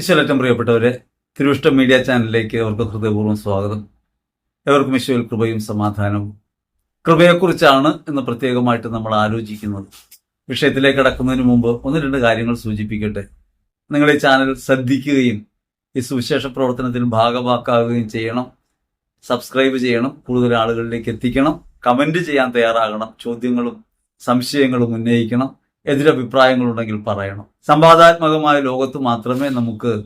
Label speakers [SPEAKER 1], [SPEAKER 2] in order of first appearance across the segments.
[SPEAKER 1] ഈശ്വരറ്റം പ്രിയപ്പെട്ടവരെ തിരുവിഷ്ടം മീഡിയ ചാനലിലേക്ക് അവർക്ക് ഹൃദയപൂർവം സ്വാഗതം. എവർക്കും ഈശ്വൽ കൃപയും സമാധാനവും. കൃപയെക്കുറിച്ചാണ് ഇന്ന് പ്രത്യേകമായിട്ട് നമ്മൾ ആലോചിക്കുന്നത്. വിഷയത്തിലേക്ക് കടക്കുന്നതിന് മുമ്പ് ഒന്ന് രണ്ട് കാര്യങ്ങൾ സൂചിപ്പിക്കട്ടെ. നിങ്ങൾ ഈ ചാനൽ ശ്രദ്ധിക്കുകയും ഈ സുവിശേഷ പ്രവർത്തനത്തിൽ ഭാഗമാക്കാവുകയും ചെയ്യണം. സബ്സ്ക്രൈബ് ചെയ്യണം. കൂടുതൽ ആളുകളിലേക്ക് എത്തിക്കണം. കമന്റ് ചെയ്യാൻ തയ്യാറാകണം. ചോദ്യങ്ങളും സംശയങ്ങളും ഉന്നയിക്കണം. എതിരഭിപ്രായങ്ങളുണ്ടെങ്കിൽ പറയണം. സംവാദാത്മകമായ ലോകത്ത് മാത്രമേ നമുക്ക്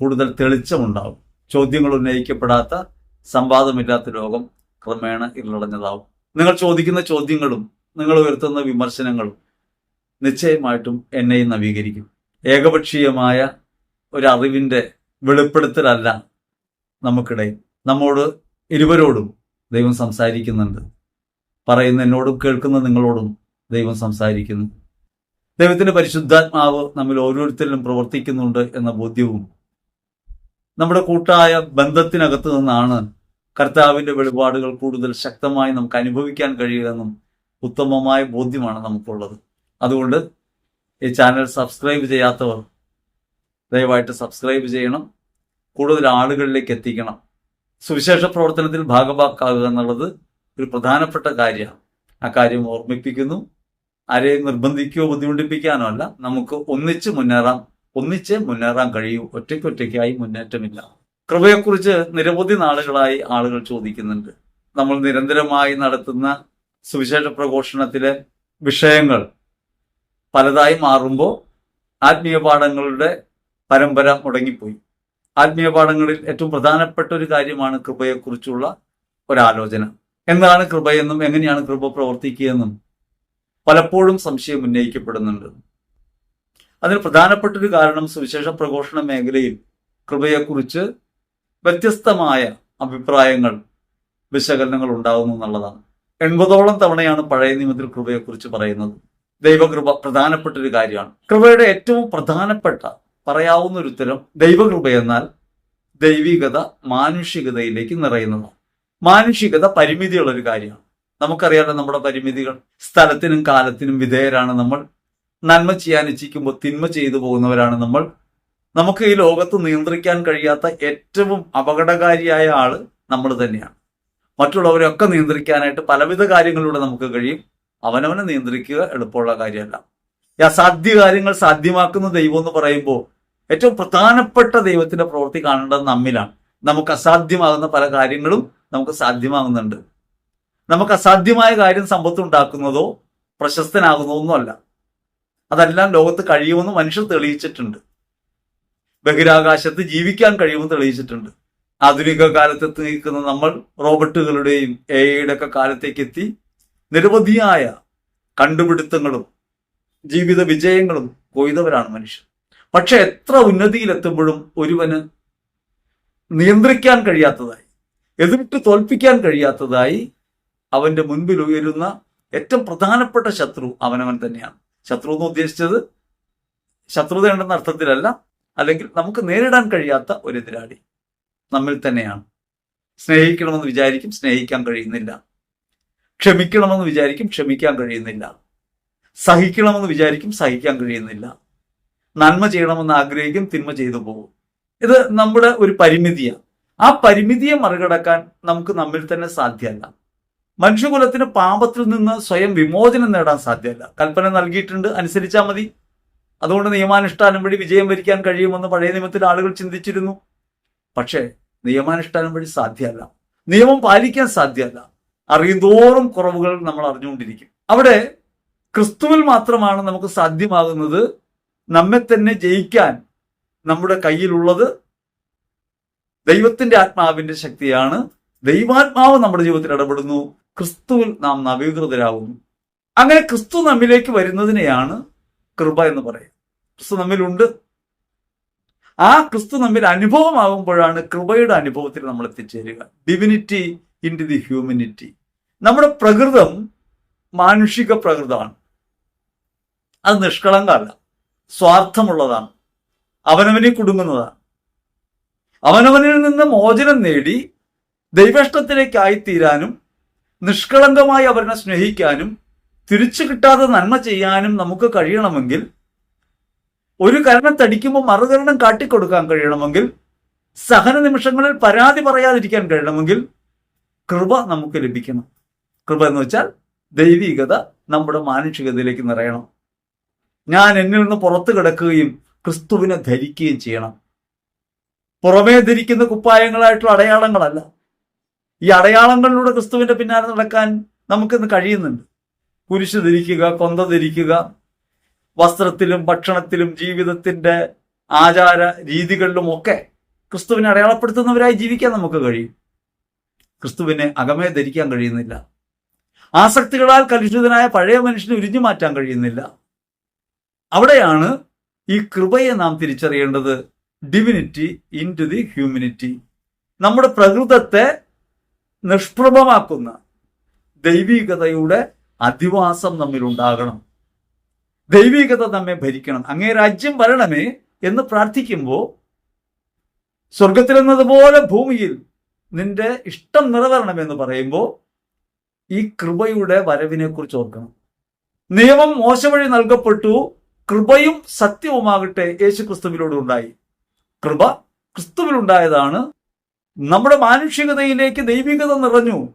[SPEAKER 1] കൂടുതൽ തെളിച്ചമുണ്ടാവും. ചോദ്യങ്ങൾ ഉന്നയിക്കപ്പെടാത്ത സംവാദമില്ലാത്ത ലോകം ക്രമേണ ഇരുളടഞ്ഞതാവും നിങ്ങൾ ചോദിക്കുന്ന ചോദ്യങ്ങളും നിങ്ങൾ ഉയർത്തുന്ന വിമർശനങ്ങളും നിശ്ചയമായിട്ടും എന്നെയും നവീകരിക്കും. ഏകപക്ഷീയമായ ഒരു അറിവിന്റെ വെളിപ്പെടുത്തലല്ല നമുക്കിടയിൽ. നമ്മോട് ഇരുവരോടും ദൈവം സംസാരിക്കുന്നുണ്ട്. പറയുന്ന എന്നോടും കേൾക്കുന്ന നിങ്ങളോടും ദൈവം സംസാരിക്കുന്നു. ദൈവത്തിന്റെ പരിശുദ്ധാത്മാവ് നമ്മൾ ഓരോരുത്തരിലും പ്രവർത്തിക്കുന്നുണ്ട് എന്ന ബോധ്യവും നമ്മുടെ കൂട്ടായ ബന്ധത്തിനകത്ത് നിന്നാണ് കർത്താവിന്റെ വെളിപാടുകൾ കൂടുതൽ ശക്തമായി നമുക്ക് അനുഭവിക്കാൻ കഴിയുമെന്നും ഉത്തമമായ ബോധ്യമാണ് നമുക്കുള്ളത്. അതുകൊണ്ട് ഈ ചാനൽ സബ്സ്ക്രൈബ് ചെയ്യാത്തവർ ദയവായിട്ട് സബ്സ്ക്രൈബ് ചെയ്യണം. കൂടുതൽ ആളുകളിലേക്ക് എത്തിക്കണം. സുവിശേഷ പ്രവർത്തനത്തിൽ ഭാഗമാക്കാവുക എന്നുള്ളത് ഒരു പ്രധാനപ്പെട്ട കാര്യമാണ്. ആ കാര്യം ഓർമ്മിപ്പിക്കുന്നു. ആരെയും നിർബന്ധിക്കുകയോ ബുദ്ധിമുട്ടിപ്പിക്കാനോ അല്ല. നമുക്ക് ഒന്നിച്ച് മുന്നേറാം ഒന്നിച്ച് മുന്നേറാൻ കഴിയൂ. ഒറ്റയ്ക്കൊറ്റയ്ക്കായി മുന്നേറ്റമില്ല. കൃപയെക്കുറിച്ച് നിരവധി നാളുകളായി ആളുകൾ ചോദിക്കുന്നുണ്ട്. നമ്മൾ നിരന്തരമായി നടത്തുന്ന സുവിശേഷ പ്രഘോഷണത്തിലെ വിഷയങ്ങൾ പലതായി മാറുമ്പോൾ ആത്മീയ പാഠങ്ങളുടെ പരമ്പര മുടങ്ങിപ്പോയി. ആത്മീയ പാഠങ്ങളിൽ ഏറ്റവും പ്രധാനപ്പെട്ട ഒരു കാര്യമാണ് കൃപയെക്കുറിച്ചുള്ള ഒരാലോചന. എന്താണ് കൃപയെന്നും എങ്ങനെയാണ് കൃപ പ്രവർത്തിക്കുകയെന്നും പലപ്പോഴും സംശയം ഉന്നയിക്കപ്പെടുന്നുണ്ട്. അതിന് പ്രധാനപ്പെട്ടൊരു കാരണം സുവിശേഷ പ്രഘോഷണ മേഖലയിൽ കൃപയെക്കുറിച്ച് വ്യത്യസ്തമായ അഭിപ്രായങ്ങൾ വിശകലനങ്ങൾ ഉണ്ടാകുന്നു എന്നുള്ളതാണ്. എൺപതോളം തവണയാണ് പഴയ നിയമത്തിൽ കൃപയെക്കുറിച്ച് പറയുന്നത്. ദൈവകൃപ പ്രധാനപ്പെട്ട ഒരു കാര്യമാണ്. കൃപയുടെ ഏറ്റവും പ്രധാനപ്പെട്ട പറയാവുന്ന ഒരു ഉത്തരം ദൈവകൃപ എന്നാൽ ദൈവികത മാനുഷികതയിലേക്ക് നിറയുന്നതാണ്. മാനുഷികത പരിമിതിയുള്ള ഒരു കാര്യമാണ്. നമുക്കറിയാലോ നമ്മുടെ പരിമിതികൾ. സ്ഥലത്തിനും കാലത്തിനും വിധേയരാണ് നമ്മൾ. നന്മ ചെയ്യാൻ ഇച്ഛിക്കുമ്പോൾ തിന്മ ചെയ്തു പോകുന്നവരാണ് നമ്മൾ. നമുക്ക് ഈ ലോകത്ത് നിയന്ത്രിക്കാൻ കഴിയാത്ത ഏറ്റവും അപകടകാരിയായ ആൾ നമ്മൾ തന്നെയാണ്. മറ്റുള്ളവരെയൊക്കെ നിയന്ത്രിക്കാനായിട്ട് പലവിധ കാര്യങ്ങളിലൂടെ നമുക്ക് കഴിയും. അവനവനെ നിയന്ത്രിക്കുക എളുപ്പമുള്ള കാര്യമല്ല. ഈ അസാധ്യ കാര്യങ്ങൾ സാധ്യമാക്കുന്ന ദൈവം എന്ന് പറയുമ്പോൾ ഏറ്റവും പ്രധാനപ്പെട്ട ദൈവത്തിന്റെ പ്രവൃത്തി കാണേണ്ടത് നമ്മിലാണ്. നമുക്ക് അസാധ്യമാകുന്ന പല കാര്യങ്ങളും നമുക്ക് സാധ്യമാകുന്നുണ്ട്. നമുക്ക് അസാധ്യമായ കാര്യം സമ്പത്ത് ഉണ്ടാക്കുന്നതോ പ്രശസ്തനാകുന്നതോ ഒന്നുമല്ല. അതെല്ലാം ലോകത്ത് കഴിയുമെന്ന് മനുഷ്യർ തെളിയിച്ചിട്ടുണ്ട്. ബഹിരാകാശത്ത് ജീവിക്കാൻ കഴിയുമെന്ന് തെളിയിച്ചിട്ടുണ്ട്. ആധുനിക കാലത്തെത്തി നിൽക്കുന്ന നമ്മൾ റോബോട്ടുകളുടെയും എ ഐയുടെ ഒക്കെ കാലത്തേക്ക് എത്തി നിരവധിയായ കണ്ടുപിടുത്തങ്ങളും ജീവിത വിജയങ്ങളും കൊയ്തവരാണ് മനുഷ്യർ. പക്ഷെ എത്ര ഉന്നതിയിലെത്തുമ്പോഴും ഒരുവന് നിയന്ത്രിക്കാൻ കഴിയാത്തതായി എതിർത്ത് തോൽപ്പിക്കാൻ കഴിയാത്തതായി അവന്റെ മുൻപിൽ ഉയരുന്ന ഏറ്റവും പ്രധാനപ്പെട്ട ശത്രു അവനവൻ തന്നെയാണ്. ശത്രു എന്ന് ഉദ്ദേശിച്ചത് ശത്രുത ഉണ്ടെന്ന അർത്ഥത്തിലല്ല അല്ലെങ്കിൽ നമുക്ക് നേരിടാൻ കഴിയാത്ത ഒരു എതിരാളി നമ്മിൽ തന്നെയാണ്. സ്നേഹിക്കണമെന്ന് വിചാരിക്കും സ്നേഹിക്കാൻ കഴിയുന്നില്ല. ക്ഷമിക്കണമെന്ന് വിചാരിക്കും ക്ഷമിക്കാൻ കഴിയുന്നില്ല. സഹിക്കണമെന്ന് വിചാരിക്കും സഹിക്കാൻ കഴിയുന്നില്ല. നന്മ ചെയ്യണമെന്ന് ആഗ്രഹിക്കും തിന്മ ചെയ്തു പോകും. ഇത് നമ്മുടെ ഒരു പരിമിതിയാണ്. ആ പരിമിതിയെ മറികടക്കാൻ നമുക്ക് നമ്മിൽ തന്നെ സാധ്യമല്ല. മനുഷ്യകുലത്തിന് പാപത്തിൽ നിന്ന് സ്വയം വിമോചനം നേടാൻ സാധ്യമല്ല. കൽപ്പന നൽകിയിട്ടുണ്ട് അനുസരിച്ചാൽ മതി. അതുകൊണ്ട് നിയമാനുഷ്ഠാനം വഴി വിജയം വരിക്കാൻ കഴിയുമെന്ന് പഴയ നിയമത്തിൽ ആളുകൾ ചിന്തിച്ചിരുന്നു. പക്ഷേ നിയമാനുഷ്ഠാനം വഴി സാധ്യമല്ല. നിയമം പാലിക്കാൻ സാധ്യമല്ല. അറിയുന്തോറും കുറവുകൾ നമ്മൾ അറിഞ്ഞുകൊണ്ടിരിക്കും. അവിടെ ക്രിസ്തുവിൽ മാത്രമാണ് നമുക്ക് സാധ്യമാകുന്നത് നമ്മെ തന്നെ ജയിക്കാൻ നമ്മുടെ കയ്യിലുള്ളത് ദൈവത്തിന്റെ ആത്മാവിന്റെ ശക്തിയാണ്. ദൈവാത്മാവ് നമ്മുടെ ജീവിതത്തിൽ ഇടപെടുന്നു. ക്രിസ്തുവിൽ നാം നവീകൃതരാകുന്നു. അങ്ങനെ ക്രിസ്തു നമ്മിലേക്ക് വരുന്നതിനെയാണ് കൃപ എന്ന് പറയുക ക്രിസ്തു നമ്മിലുണ്ട്. ആ ക്രിസ്തു നമ്മിൽ അനുഭവമാകുമ്പോഴാണ് കൃപയുടെ അനുഭവത്തിൽ നമ്മൾ എത്തിച്ചേരുക. Divinity into the humanity നമ്മുടെ പ്രകൃതം മാനുഷിക പ്രകൃതമാണ്. അത് നിഷ്കളങ്കമല്ല. സ്വാർത്ഥമുള്ളതാണ്. അവനവനെ കുടുങ്ങുന്നതാണ്. അവനവനിൽ നിന്ന് മോചനം നേടി ദൈവേഷ്ടത്തിലേക്കായി തീരാനും നിഷ്കളങ്കമായി അവരെ സ്നേഹിക്കാനും തിരിച്ചു കിട്ടാതെ നന്മ ചെയ്യാനും നമുക്ക് കഴിയണമെങ്കിൽ ഒരു കരണം തടിക്കുമ്പോൾ മറുകരണം കാട്ടിക്കൊടുക്കാൻ കഴിയണമെങ്കിൽ സഹന നിമിഷങ്ങളിൽ പരാതി പറയാതിരിക്കാൻ കഴിയണമെങ്കിൽ കൃപ നമുക്ക് ലഭിക്കണം. കൃപ എന്ന് വെച്ചാൽ ദൈവികത നമ്മുടെ മാനുഷികതയിലേക്ക് നിറയണം. ഞാൻ എന്നിൽ നിന്ന് പുറത്തു കിടക്കുകയും ക്രിസ്തുവിനെ ധരിക്കുകയും ചെയ്യണം. പുറമേ ധരിക്കുന്ന കുപ്പായങ്ങളായിട്ടുള്ള അടയാളങ്ങളല്ല. ഈ അടയാളങ്ങളിലൂടെ ക്രിസ്തുവിന്റെ പിന്നാലെ നടക്കാൻ നമുക്കിന്ന് കഴിയുന്നുണ്ട്. കുരിശ് ധരിക്കുക കൊന്ത ധരിക്കുക വസ്ത്രത്തിലും ഭക്ഷണത്തിലും ജീവിതത്തിന്റെ ആചാര രീതികളിലും ഒക്കെ ക്രിസ്തുവിനെ അടയാളപ്പെടുത്തുന്നവരായി ജീവിക്കാൻ നമുക്ക് കഴിയും. ക്രിസ്തുവിനെ അകമേ ധരിക്കാൻ കഴിയുന്നില്ല. ആസക്തികളാൽ കലുഷിതനായ പഴയ മനുഷ്യനെ ഉരിഞ്ഞു മാറ്റാൻ കഴിയുന്നില്ല. അവിടെയാണ് ഈ കൃപയെ നാം തിരിച്ചറിയേണ്ടത്. Divinity into the humanity നമ്മുടെ പ്രകൃതത്തെ നിഷ്പ്രഭമാക്കുന്ന ദൈവികതയുടെ അധിവാസം നമ്മിലുണ്ടാകണം. ദൈവികത നമ്മെ ഭരിക്കണം. അങ്ങേ രാജ്യം വരണമേ എന്ന് പ്രാർത്ഥിക്കുമ്പോൾ സ്വർഗത്തിലെന്നതുപോലെ ഭൂമിയിൽ നിന്റെ ഇഷ്ടം നിറവേറണമെന്ന് പറയുമ്പോൾ ഈ കൃപയുടെ വരവിനെ കുറിച്ച് ഓർക്കണം. നിയമം മോശവഴി നൽകപ്പെട്ടു. കൃപയും സത്യവുമാകട്ടെ യേശു ക്രിസ്തുവിലൂടെ ഉണ്ടായി കൃപ ക്രിസ്തുവിലുണ്ടായതാണ്. നമ്മുടെ മാനുഷികതയിലേക്ക് ദൈവികത നിറഞ്ഞു.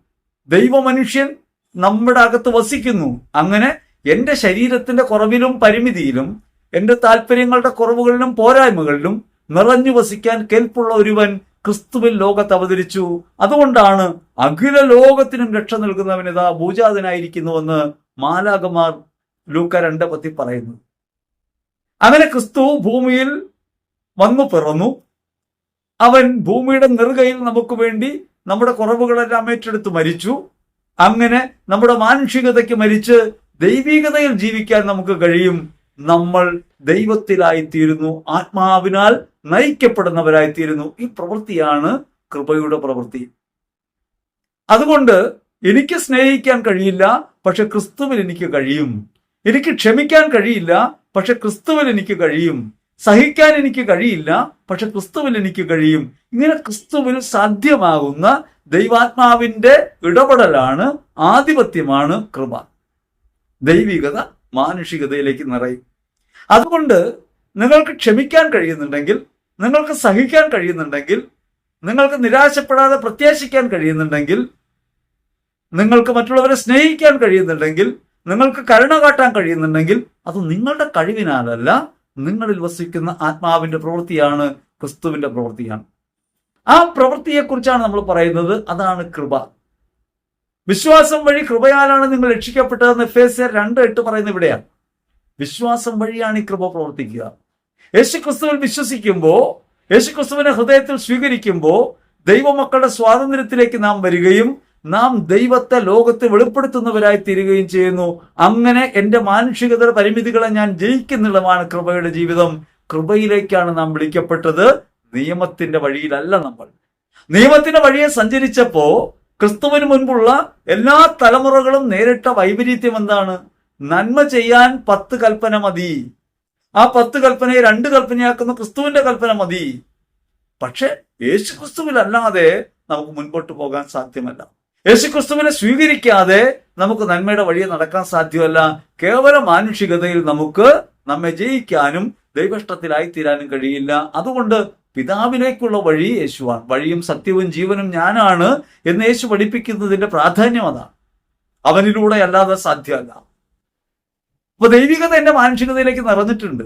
[SPEAKER 1] ദൈവമനുഷ്യൻ നമ്മുടെ അകത്ത് വസിക്കുന്നു. അങ്ങനെ എന്റെ ശരീരത്തിന്റെ കുറവിലും പരിമിതിയിലും എന്റെ താല്പര്യങ്ങളുടെ കുറവുകളിലും പോരായ്മകളിലും നിറഞ്ഞു വസിക്കാൻ കേൾപ്പുള്ള ഒരുവൻ ക്രിസ്തുവിൽ ലോകത്ത് അവതരിച്ചു. അതുകൊണ്ടാണ് അഖില ലോകത്തിനും രക്ഷ നൽകുന്നവനിതാ ഭൂജാതനായിരിക്കുന്നുവെന്ന് മാലാകമാർ ലൂക്ക രണ്ട് പത്തി പറയുന്നു. അങ്ങനെ ക്രിസ്തു ഭൂമിയിൽ വന്നു പിറന്നു. അവൻ ഭൂമിയുടെ നെറുകയിൽ നമുക്ക് വേണ്ടി നമ്മുടെ കുറവുകളെല്ലാം ഏറ്റെടുത്ത് മരിച്ചു. അങ്ങനെ നമ്മുടെ മാനുഷികതയ്ക്ക് മരിച്ച് ദൈവികതയിൽ ജീവിക്കാൻ നമുക്ക് കഴിയും. നമ്മൾ ദൈവത്തിലായിത്തീരുന്നു. ആത്മാവിനാൽ നയിക്കപ്പെടുന്നവരായിത്തീരുന്നു. ഈ പ്രവൃത്തിയാണ് കൃപയുടെ പ്രവൃത്തി. അതുകൊണ്ട് എനിക്ക് സ്നേഹിക്കാൻ കഴിയില്ല പക്ഷെ ക്രിസ്തുവിൽ എനിക്ക് കഴിയും. എനിക്ക് ക്ഷമിക്കാൻ കഴിയില്ല പക്ഷെ ക്രിസ്തുവിൽ എനിക്ക് കഴിയും. സഹിക്കാൻ എനിക്ക് കഴിയില്ല പക്ഷെ ക്രിസ്തുവിൽ എനിക്ക് കഴിയും. ഇങ്ങനെ ക്രിസ്തുവിൽ സാധ്യമാകുന്ന ദൈവാത്മാവിന്റെ ഇടപെടലാണ് ആധിപത്യമാണ് കൃപ. ദൈവികത മാനുഷികതയിലേക്ക് നിറയും. അതുകൊണ്ട് നിങ്ങൾക്ക് ക്ഷമിക്കാൻ കഴിയുന്നുണ്ടെങ്കിൽ നിങ്ങൾക്ക് സഹിക്കാൻ കഴിയുന്നുണ്ടെങ്കിൽ നിങ്ങൾക്ക് നിരാശപ്പെടാതെ പ്രത്യാശിക്കാൻ കഴിയുന്നുണ്ടെങ്കിൽ നിങ്ങൾക്ക് മറ്റുള്ളവരെ സ്നേഹിക്കാൻ കഴിയുന്നുണ്ടെങ്കിൽ നിങ്ങൾക്ക് കരുണ കാട്ടാൻ കഴിയുന്നുണ്ടെങ്കിൽ അത് നിങ്ങളുടെ കഴിവിനാലല്ല നിങ്ങളിൽ വസിക്കുന്ന ആത്മാവിന്റെ പ്രവൃത്തിയാണ് ക്രിസ്തുവിന്റെ പ്രവൃത്തിയാണ്. ആ പ്രവൃത്തിയെക്കുറിച്ചാണ് നമ്മൾ പറയുന്നത്. അതാണ് കൃപ. വിശ്വാസം വഴി കൃപയാലാണ് നിങ്ങൾ രക്ഷിക്കപ്പെട്ടതെന്ന് എഫ് എസ് രണ്ട് എട്ട് പറയുന്ന ഇവിടെയാണ്. വിശ്വാസം വഴിയാണ് ഈ കൃപ പ്രവർത്തിക്കുക. യേശു ക്രിസ്തുവിൽ വിശ്വസിക്കുമ്പോൾ യേശു ക്രിസ്തുവിനെ ഹൃദയത്തിൽ സ്വീകരിക്കുമ്പോൾ ദൈവമക്കളുടെ സ്വാതന്ത്ര്യത്തിലേക്ക് നാം വരികയും നാം ദൈവത്തെ ലോകത്ത് വെളിപ്പെടുത്തുന്നവരായി തീരുകയും ചെയ്യുന്നു. അങ്ങനെ എന്റെ മാനുഷികതയുടെ പരിമിതികളെ ഞാൻ ജയിക്കുന്നുള്ളതാണ് കൃപയുടെ ജീവിതം. കൃപയിലേക്കാണ് നാം വിളിക്കപ്പെട്ടത്. നിയമത്തിന്റെ വഴിയിലല്ല നമ്മൾ. നിയമത്തിന്റെ വഴിയെ സഞ്ചരിച്ചപ്പോ ക്രിസ്തുവിന് മുൻപുള്ള എല്ലാ തലമുറകളും നേരിട്ട വൈപരീത്യം എന്താണ്? നന്മ ചെയ്യാൻ പത്ത് കൽപ്പന മതി. ആ പത്ത് കൽപ്പനയെ രണ്ട് കൽപ്പനയാക്കുന്ന ക്രിസ്തുവിന്റെ കൽപ്പന മതി. പക്ഷെ യേശു ക്രിസ്തുവിലല്ലാതെ നമുക്ക് മുൻപോട്ട് പോകാൻ സാധ്യമല്ല. യേശു ക്രിസ്തുവിനെ സ്വീകരിക്കാതെ നമുക്ക് നന്മയുടെ വഴിയെ നടക്കാൻ സാധ്യമല്ല. കേവലം മാനുഷികതയിൽ നമുക്ക് നമ്മെ ജയിക്കാനും ദൈവഷ്ടത്തിലായി തീരാനും കഴിയില്ല. അതുകൊണ്ട് പിതാവിലേക്കുള്ള വഴി യേശുവാണ്. വഴിയും സത്യവും ജീവനും ഞാനാണ് എന്ന് യേശു പഠിപ്പിക്കുന്നതിന്റെ പ്രാധാന്യം അതാണ് അവനിലൂടെ അല്ലാതെ സാധ്യമല്ല. അപ്പൊ ദൈവികത എന്റെ മാനുഷികതയിലേക്ക് നിറഞ്ഞിട്ടുണ്ട്.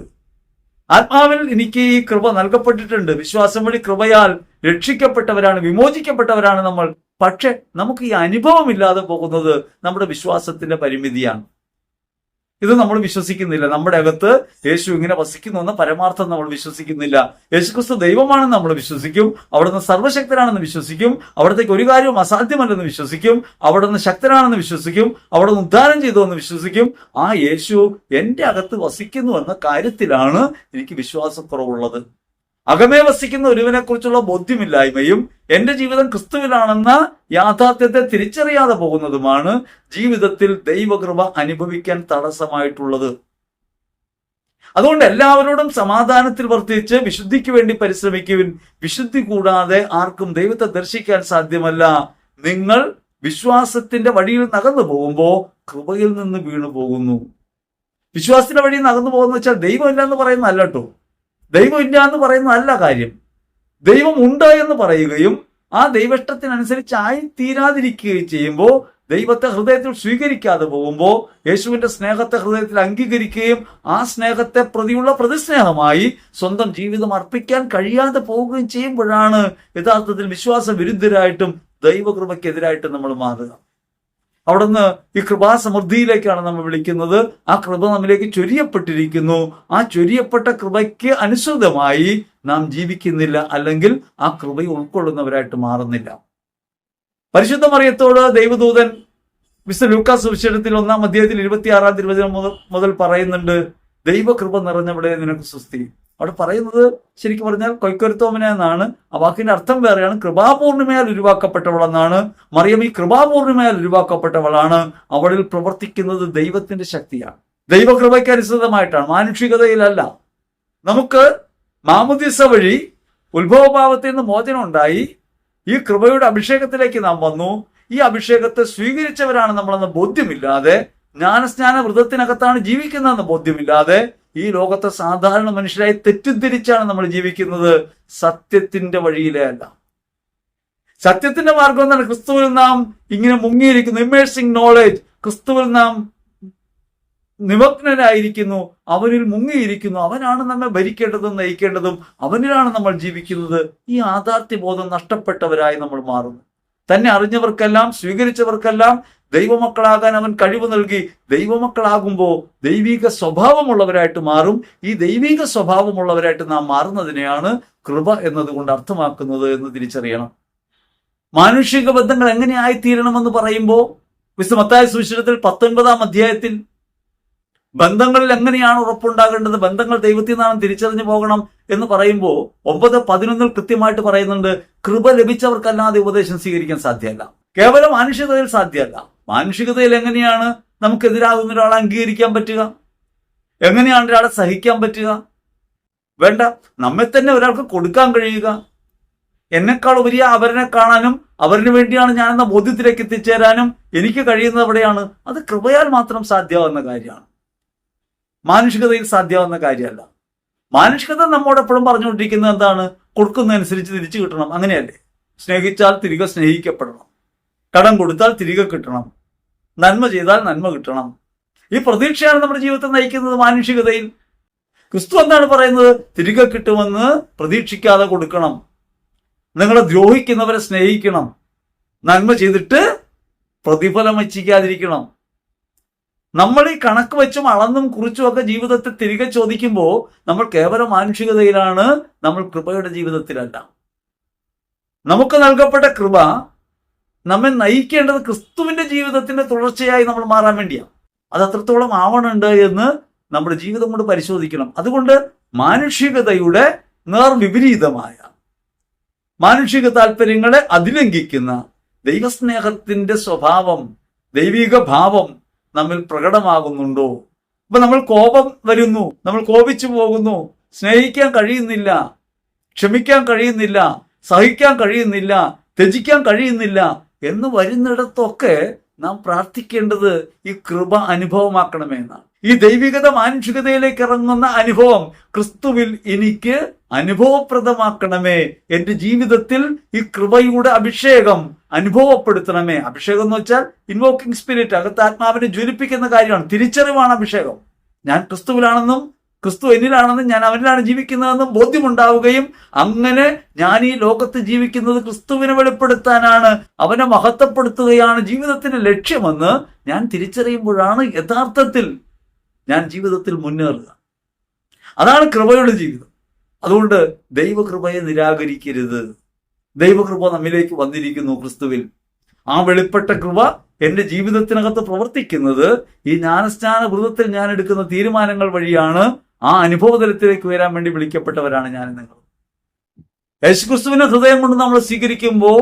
[SPEAKER 1] ആത്മാവിൽ എനിക്ക് ഈ കൃപ നൽകപ്പെട്ടിട്ടുണ്ട്. വിശ്വാസം വഴി കൃപയാൽ രക്ഷിക്കപ്പെട്ടവരാണ് വിമോചിക്കപ്പെട്ടവരാണ് നമ്മൾ. പക്ഷെ നമുക്ക് ഈ അനുഭവം ഇല്ലാതെ പോകുന്നത് നമ്മുടെ വിശ്വാസത്തിന്റെ പരിമിതിയാണ്. ഇത് നമ്മൾ വിശ്വസിക്കുന്നില്ല. നമ്മുടെ അകത്ത് യേശു ഇങ്ങനെ വസിക്കുന്നു എന്ന പരമാർത്ഥം നമ്മൾ വിശ്വസിക്കുന്നില്ല. യേശുക്രിസ്തു ദൈവമാണെന്ന് നമ്മൾ വിശ്വസിക്കും. അവിടുന്ന് സർവശക്തനാണെന്ന് വിശ്വസിക്കും. അവിടത്തേക്ക് ഒരു കാര്യവും അസാധ്യമല്ലെന്ന് വിശ്വസിക്കും. അവിടുന്ന് ശക്തനാണെന്ന് വിശ്വസിക്കും. അവിടുന്ന് ഉദ്ധാരം ചെയ്തു എന്ന് വിശ്വസിക്കും. ആ യേശു എന്റെ അകത്ത് വസിക്കുന്നു എന്ന കാര്യത്തിലാണ് എനിക്ക് വിശ്വാസക്കുറവുള്ളത്. അകമേ വസിക്കുന്ന ഒരുവിനെ കുറിച്ചുള്ള ബോധ്യമില്ലായ്മയും എന്റെ ജീവിതം ക്രിസ്തുവിലാണെന്ന യാഥാർത്ഥ്യത്തെ തിരിച്ചറിയാതെ പോകുന്നതുമാണ് ജീവിതത്തിൽ ദൈവകൃപ അനുഭവിക്കാൻ തടസ്സമായിട്ടുള്ളത്. അതുകൊണ്ട് എല്ലാവരോടും സമാധാനത്തിൽ വർത്തിച്ച് വിശുദ്ധിക്ക് വേണ്ടി പരിശ്രമിക്കുവിൻ. വിശുദ്ധി കൂടാതെ ആർക്കും ദൈവത്തെ ദർശിക്കാൻ സാധ്യമല്ല. നിങ്ങൾ വിശ്വാസത്തിന്റെ വഴിയിൽ നകന്നു പോകുമ്പോൾ കൃപയിൽ നിന്ന് വീണു പോകുന്നു വിശ്വാസത്തിന്റെ വഴി നകന്നു പോകുന്ന വെച്ചാൽ ദൈവമില്ല എന്ന് പറയുന്നതല്ല ദൈവം ഇല്ല എന്ന് പറയുന്നതല്ല കാര്യം. ദൈവം ഉണ്ട് എന്ന് പറയുകയും ആ ദൈവഷ്ടത്തിനനുസരിച്ചായി തീരാതിരിക്കുകയും ചെയ്യുമ്പോൾ ദൈവത്തെ ഹൃദയത്തിൽ സ്വീകരിക്കാതെ പോകുമ്പോൾ യേശുവിന്റെ സ്നേഹത്തെ ഹൃദയത്തിൽ അംഗീകരിക്കുകയും ആ സ്നേഹത്തെ പ്രതിയുള്ള പ്രതിസ്നേഹമായി സ്വന്തം ജീവിതം അർപ്പിക്കാൻ കഴിയാതെ പോവുകയും ചെയ്യുമ്പോഴാണ് യഥാർത്ഥത്തിൽ വിശ്വാസ വിരുദ്ധരായിട്ടും ദൈവകൃപയ്ക്കെതിരായിട്ടും നമ്മൾ മാറുക. അവിടുന്ന് ഈ കൃപാസമൃദ്ധിയിലേക്കാണ് നമ്മൾ വിളിക്കുന്നത്. ആ കൃപ നമ്മിലേക്ക് ചൊരിയപ്പെട്ടിരിക്കുന്നു. ആ ചൊരിയപ്പെട്ട കൃപയ്ക്ക് അനുസൃതമായി നാം ജീവിക്കുന്നില്ല. അല്ലെങ്കിൽ ആ കൃപയെ ഉൾക്കൊള്ളുന്നവരായിട്ട് മാറുന്നില്ല. പരിശുദ്ധ മറിയത്തോട് ദൈവദൂതൻ മിസ്റ്റർ ലൂക്കാസ് സുവിശേഷത്തിൽ ഒന്നാം അധ്യായത്തിൽ ഇരുപത്തിയാറാം തിരുവചനം മുതൽ പറയുന്നുണ്ട് ദൈവകൃപ നിറഞ്ഞവിടെ നിനക്ക് സുസ്ഥി അവിടെ പറയുന്നത് ശരിക്കും പറഞ്ഞാൽ കൊയ്ക്കൊരുത്തോമന എന്നാണ്. ആ വാക്കിന്റെ അർത്ഥം വേറെയാണ്. കൃപാപൂർണിമയാൽ ഉരുവാക്കപ്പെട്ടവളെന്നാണ്. മറിയം ഈ കൃപാപൂർണിമയാൽ ഉരുവാക്കപ്പെട്ടവളാണ്. അവളിൽ പ്രവർത്തിക്കുന്നത് ദൈവത്തിന്റെ ശക്തിയാണ്. ദൈവകൃപയ്ക്ക് അനുസൃതമായിട്ടാണ്. മാനുഷികതയിലല്ല. നമുക്ക് മാമുദിസ വഴി ഉത്ഭവഭാവത്തിൽ നിന്ന് മോചനം ഉണ്ടായി ഈ കൃപയുടെ അഭിഷേകത്തിലേക്ക് നാം വന്നു. ഈ അഭിഷേകത്തെ സ്വീകരിച്ചവരാണ് നമ്മളെന്ന് ബോധ്യമില്ലാതെ ജ്ഞാനസ്നാന വ്രതത്തിനകത്താണ് ജീവിക്കുന്നതെന്ന് ബോധ്യമില്ലാതെ ഈ ലോകത്തെ സാധാരണ മനുഷ്യരായി തെറ്റിദ്ധരിച്ചാണ് നമ്മൾ ജീവിക്കുന്നത്. സത്യത്തിന്റെ വഴിയിലേ അല്ല. സത്യത്തിന്റെ മാർഗം എന്നാണ് ക്രിസ്തുവിൽ നാം ഇങ്ങനെ മുങ്ങിയിരിക്കുന്നു. ഇമേഴ്സിംഗ് നോളേജ് ക്രിസ്തുവിൽ നാം നിമഗ്നരായിരിക്കുന്നു. അവനിൽ മുങ്ങിയിരിക്കുന്നു. അവനാണ് നമ്മെ ഭരിക്കേണ്ടതും നയിക്കേണ്ടതും. അവനിലാണ് നമ്മൾ ജീവിക്കുന്നത്. ഈ യാഥാർത്ഥ്യബോധം നഷ്ടപ്പെട്ടവരായി നമ്മൾ മാറുന്നു. തന്നെ അറിഞ്ഞവർക്കെല്ലാം സ്വീകരിച്ചവർക്കെല്ലാം ദൈവമക്കളാകാൻ അവൻ കഴിവ് നൽകി ദൈവമക്കളാകുമ്പോൾ ദൈവിക സ്വഭാവമുള്ളവരായിട്ട് മാറും. ഈ ദൈവിക സ്വഭാവമുള്ളവരായിട്ട് നാം മാറുന്നതിനെയാണ് കൃപ എന്നതുകൊണ്ട് അർത്ഥമാക്കുന്നത് എന്ന് തിരിച്ചറിയണം. മാനുഷിക ബന്ധങ്ങൾ എങ്ങനെ ആയിത്തീരണമെന്ന് പറയുമ്പോൾ വിശ്വമത്തായ സുവിശേഷത്തിൽ പത്തൊൻപതാം അധ്യായത്തിൽ ബന്ധങ്ങളിൽ എങ്ങനെയാണ് ഉറപ്പുണ്ടാകേണ്ടത്? ബന്ധങ്ങൾ ദൈവത്തിൽ നിന്നാണ് തിരിച്ചറിഞ്ഞു പോകണം എന്ന് പറയുമ്പോൾ ഒമ്പത് പതിനൊന്നിൽ കൃത്യമായിട്ട് പറയുന്നുണ്ട് കൃപ ലഭിച്ചവർക്കല്ലാതെ ഉപദേശം സ്വീകരിക്കാൻ സാധ്യമല്ല. കേവലം മാനുഷികതയിൽ സാധ്യമല്ല. മാനുഷികതയിൽ എങ്ങനെയാണ് നമുക്കെതിരാകുന്ന ഒരാളെ അംഗീകരിക്കാൻ പറ്റുക? എങ്ങനെയാണ് ഒരാളെ സഹിക്കാൻ പറ്റുക? വേണ്ട നമ്മെ തന്നെ ഒരാൾക്ക് കൊടുക്കാൻ കഴിയുക. എന്നെക്കാൾ ഉപരി അവരനെ കാണാനും അവരിന് വേണ്ടിയാണ് എന്ന ബോധ്യത്തിലേക്ക് എത്തിച്ചേരാനും എനിക്ക് കഴിയുന്നത് എവിടെയാണ്? അത് കൃപയാൽ മാത്രം സാധ്യമാവുന്ന കാര്യമാണ്. മാനുഷികതയിൽ സാധ്യമാവുന്ന കാര്യമല്ല. മാനുഷികത നമ്മോട് എപ്പോഴും പറഞ്ഞുകൊണ്ടിരിക്കുന്നത് എന്താണ്? കൊടുക്കുന്നതനുസരിച്ച് തിരിച്ചു കിട്ടണം. അങ്ങനെയല്ലേ? സ്നേഹിച്ചാൽ തിരികെ സ്നേഹിക്കപ്പെടണം. കടം കൊടുത്താൽ തിരികെ കിട്ടണം. നന്മ ചെയ്താൽ നന്മ കിട്ടണം. ഈ പ്രതീക്ഷയാണ് നമ്മുടെ ജീവിതത്തെ നയിക്കുന്നത് മാനുഷികതയിൽ. ക്രിസ്തു എന്താണ് പറയുന്നത്? തിരികെ കിട്ടുമെന്ന് പ്രതീക്ഷിക്കാതെ കൊടുക്കണം. നിങ്ങളെ ദ്രോഹിക്കുന്നവരെ സ്നേഹിക്കണം. നന്മ ചെയ്തിട്ട് പ്രതിഫലം വച്ചിക്കാതിരിക്കണം നമ്മൾ ഈ കണക്ക് വെച്ചും അളന്നും കുറിച്ചും ഒക്കെ ജീവിതത്തെ തിരികെ ചോദിക്കുമ്പോൾ നമ്മൾ കേവലം മാനുഷികതയിലാണ് നമ്മൾ കൃപയുടെ ജീവിതത്തിലല്ല. നമുക്ക് നൽകപ്പെട്ട കൃപ നമ്മെ നയിക്കേണ്ടത് ക്രിസ്തുവിന്റെ ജീവിതത്തിന്റെ തുടർച്ചയായി നമ്മൾ മാറാൻ വേണ്ടിയാണ് അത് അത്രത്തോളം ആവണുണ്ട് എന്ന് നമ്മുടെ ജീവിതം കൊണ്ട് പരിശോധിക്കണം. അതുകൊണ്ട് മാനുഷികതയുടെ നേർവിപരീതമായ മാനുഷിക താല്പര്യങ്ങളെ അതിലംഘിക്കുന്ന ദൈവസ്നേഹത്തിന്റെ സ്വഭാവം ദൈവിക ഭാവം നമ്മിൽ പ്രകടമാകുന്നുണ്ടോ? ഇപ്പൊ നമ്മൾ കോപം വരുന്നു നമ്മൾ കോപിച്ചു പോകുന്നു സ്നേഹിക്കാൻ കഴിയുന്നില്ല ക്ഷമിക്കാൻ കഴിയുന്നില്ല സഹിക്കാൻ കഴിയുന്നില്ല ത്യജിക്കാൻ കഴിയുന്നില്ല എന്ന് വരുന്നിടത്തൊക്കെ നാം പ്രാർത്ഥിക്കേണ്ടത് ഈ കൃപ അനുഭവമാക്കണമേ എന്നാണ്. ഈ ദൈവികത മാനുഷികതയിലേക്ക് ഇറങ്ങുന്ന അനുഭവം ക്രിസ്തുവിൽ എനിക്ക് അനുഭവപ്രദമാക്കണമേ. എന്റെ ജീവിതത്തിൽ ഈ കൃപയുടെ അഭിഷേകം അനുഭവപ്പെടുത്തണമേ. അഭിഷേകം എന്ന് വെച്ചാൽ ഇൻവോക്കിംഗ് സ്പിരിറ്റ് അകത്ത് ആത്മാവിനെ ജ്വലിപ്പിക്കുന്ന കാര്യമാണ്. തിരിച്ചറിവാണ് അഭിഷേകം. ഞാൻ ക്രിസ്തുവിലാണെന്നും ക്രിസ്തു എന്നിലാണെന്നും ഞാൻ അവനിലാണ് ജീവിക്കുന്നതെന്നും ബോധ്യമുണ്ടാവുകയും അങ്ങനെ ഞാൻ ഈ ലോകത്ത് ജീവിക്കുന്നത് ക്രിസ്തുവിനെ വെളിപ്പെടുത്താനാണ് അവനെ മഹത്വപ്പെടുത്തുകയാണ് ജീവിതത്തിന്റെ ലക്ഷ്യമെന്ന് ഞാൻ തിരിച്ചറിയുമ്പോഴാണ് യഥാർത്ഥത്തിൽ ഞാൻ ജീവിതത്തിൽ മുന്നേറുക. അതാണ് കൃപയുടെ ജീവിതം. അതുകൊണ്ട് ദൈവകൃപയെ നിരാകരിക്കരുത്. ദൈവകൃപ നമ്മിലേക്ക് വന്നിരിക്കുന്നു ക്രിസ്തുവിൽ. ആ വെളിപ്പെട്ട കൃപ എന്റെ ജീവിതത്തിനകത്ത് പ്രവർത്തിക്കുന്നത് ഈ ജ്ഞാനസ്നാന വ്രതത്തിൽ ഞാൻ എടുക്കുന്ന തീരുമാനങ്ങൾ വഴിയാണ് ആ അനുഭവതലത്തിലേക്ക് വരാൻ വേണ്ടി വിളിക്കപ്പെട്ടവരാണ് ഞാൻ നിങ്ങൾ യേശുക്രിസ്തുവിനെ ഹൃദയം കൊണ്ട് നമ്മൾ സ്വീകരിക്കുമ്പോൾ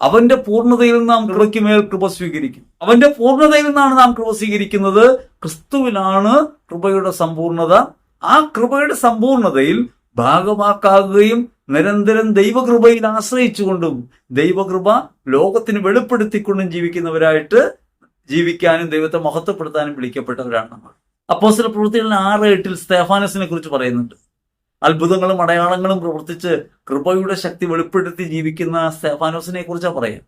[SPEAKER 1] അവന്റെ പൂർണതയിൽ നിന്ന് നാം കൃപയ്ക്ക് മേൽ കൃപ സ്വീകരിക്കും. അവന്റെ പൂർണതയിൽ നിന്നാണ് നാം കൃപ സ്വീകരിക്കുന്നത്. ക്രിസ്തുവിലാണ് കൃപയുടെ സമ്പൂർണത ആ കൃപയുടെ സമ്പൂർണതയിൽ ഭാഗമാക്കാകുകയും നിരന്തരം ദൈവകൃപയിൽ ആശ്രയിച്ചുകൊണ്ടും ദൈവകൃപ ലോകത്തിന് വെളിപ്പെടുത്തിക്കൊണ്ടും ജീവിക്കുന്നവരായിട്ട് ജീവിക്കാനും ദൈവത്തെ മഹത്വപ്പെടുത്താനും വിളിക്കപ്പെട്ടവരാണ് നമ്മൾ. അപ്പോസ്തല പ്രവൃത്തികളിൽ ആറ് എട്ടിൽ സ്തേഫാനസിനെ കുറിച്ച് പറയുന്നുണ്ട്. അത്ഭുതങ്ങളും അടയാളങ്ങളും പ്രവർത്തിച്ച് കൃപയുടെ ശക്തി വെളിപ്പെടുത്തി ജീവിക്കുന്ന സ്തേഫാനോസിനെ കുറിച്ചാണ് പറയാം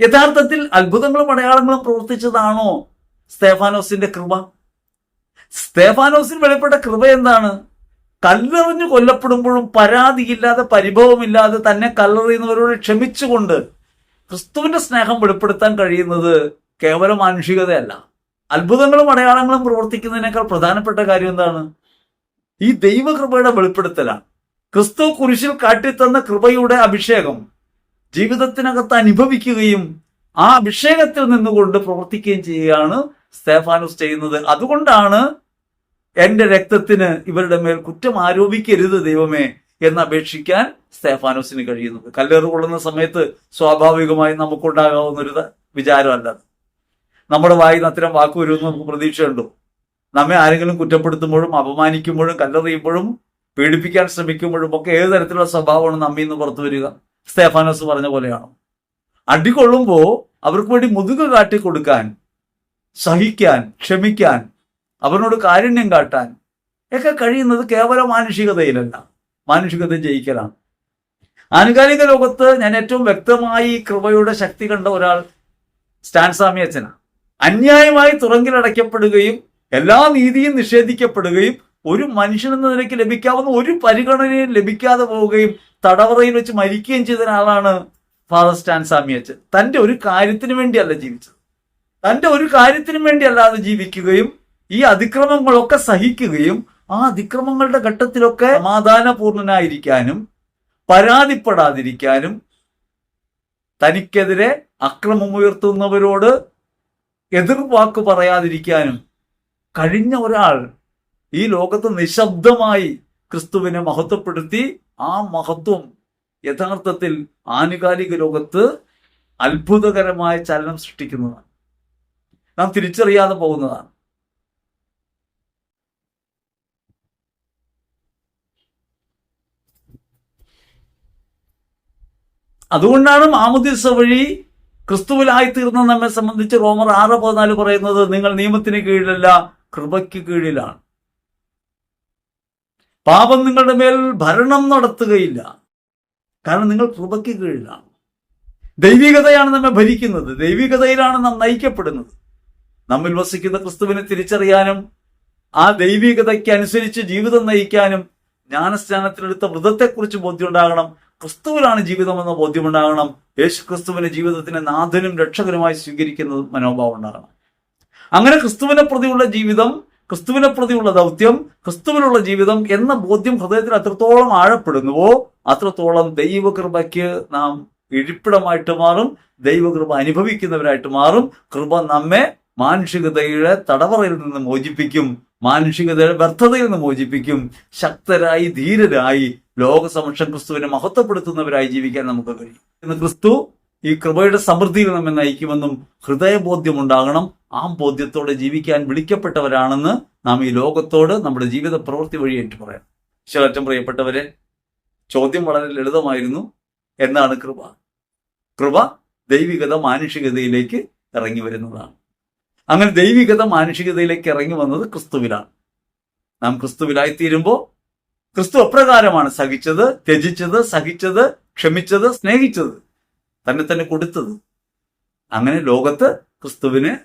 [SPEAKER 1] യഥാർത്ഥത്തിൽ അത്ഭുതങ്ങളും അടയാളങ്ങളും പ്രവർത്തിച്ചതാണോ സ്തേഫാനോസിന്റെ കൃപ? സ്തേഫാനോസിന് വെളിപ്പെട്ട കൃപ എന്താണ്? കല്ലെറിഞ്ഞു കൊല്ലപ്പെടുമ്പോഴും പരാതിയില്ലാതെ പരിഭവമില്ലാതെ തന്നെ കല്ലെറിയുന്നവരോട് ക്ഷമിച്ചുകൊണ്ട് ക്രിസ്തുവിന്റെ സ്നേഹം വെളിപ്പെടുത്താൻ കഴിയുന്നത് കേവലം മാനുഷികതയല്ല. അത്ഭുതങ്ങളും അടയാളങ്ങളും പ്രവർത്തിക്കുന്നതിനേക്കാൾ പ്രധാനപ്പെട്ട കാര്യം എന്താണ്? ഈ ദൈവകൃപയുടെ വെളിപ്പെടുത്തലാണ് ക്രിസ്തു കുരിശിൽ കാട്ടിത്തന്ന കൃപയുടെ അഭിഷേകം ജീവിതത്തിനകത്ത് അനുഭവിക്കുകയും ആ അഭിഷേകത്തിൽ നിന്നുകൊണ്ട് പ്രവർത്തിക്കുകയും ചെയ്യുകയാണ് സ്തേഫാനോസ് ചെയ്യുന്നത്. അതുകൊണ്ടാണ് എന്റെ രക്തത്തിന് ഇവരുടെ മേൽ കുറ്റം ആരോപിക്കരുത് ദൈവമേ എന്ന് അപേക്ഷിക്കാൻ സ്തേഫാനോസിന് കഴിയുന്നത്. കല്ലേറുകൊള്ളുന്ന സമയത്ത് സ്വാഭാവികമായി നമുക്കുണ്ടാകാവുന്ന ഒരു വിചാരമല്ല നമ്മുടെ വായിൽ നിന്ന് അത്തരം വാക്ക് വരുമെന്ന് നമുക്ക് പ്രതീക്ഷയുണ്ടോ. നമ്മെ ആരെങ്കിലും കുറ്റപ്പെടുത്തുമ്പോഴും അപമാനിക്കുമ്പോഴും കല്ലെറിയുമ്പോഴും പീഡിപ്പിക്കാൻ ശ്രമിക്കുമ്പോഴും ഒക്കെ ഏത് തരത്തിലുള്ള സ്വഭാവമാണ് നമ്മിൽ നിന്ന് പുറത്തു വരിക? സ്തേഫാനോസ് പറഞ്ഞ പോലെയാണ്. അടികൊള്ളുമ്പോൾ അവർക്ക് വേണ്ടി മുതുക കാട്ടി കൊടുക്കാൻ സഹിക്കാൻ ക്ഷമിക്കാൻ അവരോട് കാരുണ്യം കാട്ടാൻ ഒക്കെ കഴിയുന്നത് കേവല മാനുഷികതയിലല്ല. മാനുഷികത ജയിക്കലാണ്. ആനുകാലിക ലോകത്ത് ഞാൻ ഏറ്റവും വ്യക്തമായി കൃപയുടെ ശക്തി കണ്ട ഒരാൾ സ്റ്റാൻസാമി അച്ഛനാണ്. അന്യായമായി തുറങ്കിലടയ്ക്കപ്പെടുകയും എല്ലാ നീതിയും നിഷേധിക്കപ്പെടുകയും ഒരു മനുഷ്യനെന്ന നിലയ്ക്ക് ലഭിക്കാവുന്ന ഒരു പരിഗണനയും ലഭിക്കാതെ പോവുകയും തടവറയിൽ വെച്ച് മരിക്കുകയും ചെയ്ത ഒരാളാണ് ഫാദർ സ്റ്റാൻ അച്ഛൻ. തന്റെ ഒരു കാര്യത്തിന് വേണ്ടിയല്ല ജീവിച്ചത്. തന്റെ ഒരു കാര്യത്തിനും വേണ്ടിയല്ലാതെ ജീവിക്കുകയും ഈ അതിക്രമങ്ങളൊക്കെ സഹിക്കുകയും ആ അതിക്രമങ്ങളുടെ ഘട്ടത്തിലൊക്കെ സമാധാനപൂർണനായിരിക്കാനും പരാതിപ്പെടാതിരിക്കാനും തനിക്കെതിരെ അക്രമമുയർത്തുന്നവരോട് എതിർവാക്ക് പറയാതിരിക്കാനും കഴിഞ്ഞ ഒരാൾ ഈ ലോകത്ത് നിശബ്ദമായി ക്രിസ്തുവിനെ മഹത്വപ്പെടുത്തി ആ മഹത്വം യഥാർത്ഥത്തിൽ ആനുകാലിക ലോകത്ത് അത്ഭുതകരമായ ചലനം സൃഷ്ടിക്കുന്നതാണ്. നാം തിരിച്ചറിയാതെ പോകുന്നതാണ്. അതുകൊണ്ടാണ് മാമുദിസ വഴി ക്രിസ്തുവിലായി തീർന്ന നമ്മെ സംബന്ധിച്ച് റോമർ ആറ് പതിനാല് പറയുന്നത് നിങ്ങൾ നിയമത്തിന് കീഴിലല്ല കൃപയ്ക്ക് കീഴിലാണ്. പാപം നിങ്ങളുടെ മേൽ ഭരണം നടത്തുകയില്ല. കാരണം നിങ്ങൾ കൃപയ്ക്ക് കീഴിലാണ്. ദൈവികതയാണ് നമ്മെ ഭരിക്കുന്നത്. ദൈവികതയിലാണ് നാം നയിക്കപ്പെടുന്നത്. നമ്മിൽ വസിക്കുന്ന ക്രിസ്തുവിനെ തിരിച്ചറിയാനും ആ ദൈവികതയ്ക്ക് അനുസരിച്ച് ജീവിതം നയിക്കാനും ജ്ഞാനസ്നാനത്തിലെടുത്ത വ്രതത്തെക്കുറിച്ച് ബോധ്യമുണ്ടാകണം. ക്രിസ്തുവിലാണ് ജീവിതമെന്ന ബോധ്യമുണ്ടാകണം. യേശു ക്രിസ്തുവിനെ ജീവിതത്തിന്റെ നാഥനും രക്ഷകനുമായി സ്വീകരിക്കുന്ന മനോഭാവം ഉണ്ടാകണം. അങ്ങനെ ക്രിസ്തുവിനെ പ്രതിയുള്ള ജീവിതം ക്രിസ്തുവിനെ പ്രതിയുള്ള ദൗത്യം ക്രിസ്തുവിനുള്ള ജീവിതം എന്ന ബോധ്യം ഹൃദയത്തിൽ അത്രത്തോളം ആഴപ്പെടുന്നുവോ അത്രത്തോളം ദൈവകൃപയ്ക്ക് നാം ഇരിപ്പിടമായിട്ട് മാറും ദൈവകൃപ അനുഭവിക്കുന്നവരായിട്ട് മാറും കൃപ നമ്മെ മാനുഷികതയുടെ തടവറയിൽ നിന്ന് മോചിപ്പിക്കും. മാനുഷികതയുടെ വ്യർത്ഥതയിൽ നിന്ന് മോചിപ്പിക്കും. ശക്തരായി ധീരരായി ലോകസമക്ഷം ക്രിസ്തുവിനെ മഹത്വപ്പെടുത്തുന്നവരായി ജീവിക്കാൻ നമുക്ക് കഴിയും. ഇന്ന് ക്രിസ്തു ഈ കൃപയുടെ സമൃദ്ധിയിൽ നമ്മെ നയിക്കുമെന്നും ഹൃദയബോധ്യം ഉണ്ടാകണം ആ ബോധ്യത്തോടെ ജീവിക്കാൻ വിളിക്കപ്പെട്ടവരാണെന്ന് നാം ഈ ലോകത്തോട് നമ്മുടെ ജീവിത പ്രവൃത്തി വഴി ഏറ്റു പറയാം. ഈശ്വരറ്റം പ്രിയപ്പെട്ടവരെ ചോദ്യം വളരെ ലളിതമായിരുന്നു. എന്നാണ് കൃപ? കൃപ ദൈവികത മാനുഷികതയിലേക്ക് ഇറങ്ങി വരുന്നതാണ്. അങ്ങനെ ദൈവികത മാനുഷികതയിലേക്ക് ഇറങ്ങി വന്നത് ക്രിസ്തുവിലാണ്. നാം ക്രിസ്തുവിലായി തീരുമ്പോൾ ക്രിസ്തു അപ്രകാരമാണ് സഹിച്ചത് ത്യജിച്ചത് സഹിച്ചത് ക്ഷമിച്ചത് സ്നേഹിച്ചത് തന്നെ തന്നെ കൊടുത്തത്. അങ്ങനെ ലോകത്ത് ക്രിസ്തുവിനെ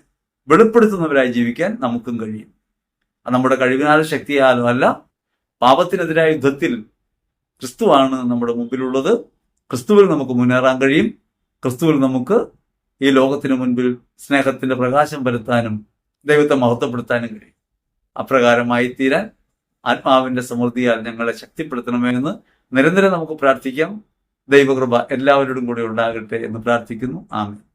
[SPEAKER 1] വെളിപ്പെടുത്തുന്നവരായി ജീവിക്കാൻ നമുക്കും കഴിയും. അത് നമ്മുടെ കഴിവിനാലോ ശക്തിയാലോ അല്ല പാപത്തിനെതിരായ യുദ്ധത്തിൽ ക്രിസ്തുവാണ് നമ്മുടെ മുമ്പിലുള്ളത്. ക്രിസ്തുവിൽ നമുക്ക് മുന്നേറാൻ കഴിയും. ക്രിസ്തുവിൽ നമുക്ക് ഈ ലോകത്തിനു മുൻപിൽ സ്നേഹത്തിന്റെ പ്രകാശം വരുത്താനും ദൈവത്തെ മഹത്വപ്പെടുത്താനും കഴിയും. അപ്രകാരമായി തീരാൻ ആത്മാവിന്റെ സമൃദ്ധിയാൽ ഞങ്ങളെ ശക്തിപ്പെടുത്തണമെന്ന് നിരന്തരം നമുക്ക് പ്രാർത്ഥിക്കാം. ദൈവകൃപ എല്ലാവരോടും കൂടി ഉണ്ടാകട്ടെ എന്ന് പ്രാർത്ഥിക്കുന്നു. ആമേൻ.